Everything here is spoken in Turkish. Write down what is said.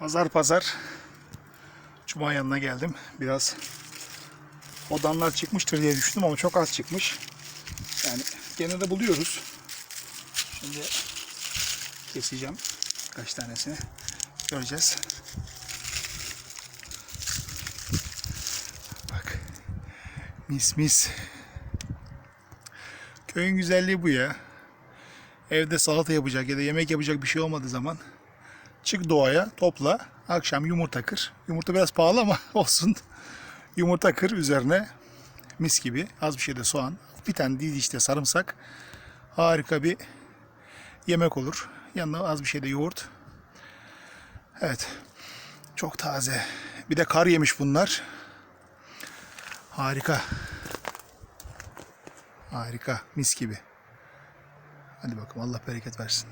Pazar pazar Cuma yanına geldim. Biraz odanlar çıkmıştır diye düşündüm ama çok az çıkmış. Yani gene de buluyoruz. Şimdi keseceğim kaç tanesini. Göreceğiz. Bak. Mis mis. Köyün güzelliği bu ya. Evde salata yapacak ya da yemek yapacak bir şey olmadığı zaman çık doğaya topla. Akşam yumurta kır. Yumurta biraz pahalı ama olsun. Yumurta kır üzerine mis gibi az bir şey de soğan. Bir tane dizi işte sarımsak. Harika bir yemek olur. Yanına az bir şey de yoğurt. Evet. Çok taze. Bir de kar yemiş bunlar. Harika. Harika. Mis gibi. Hadi bakalım Allah bereket versin.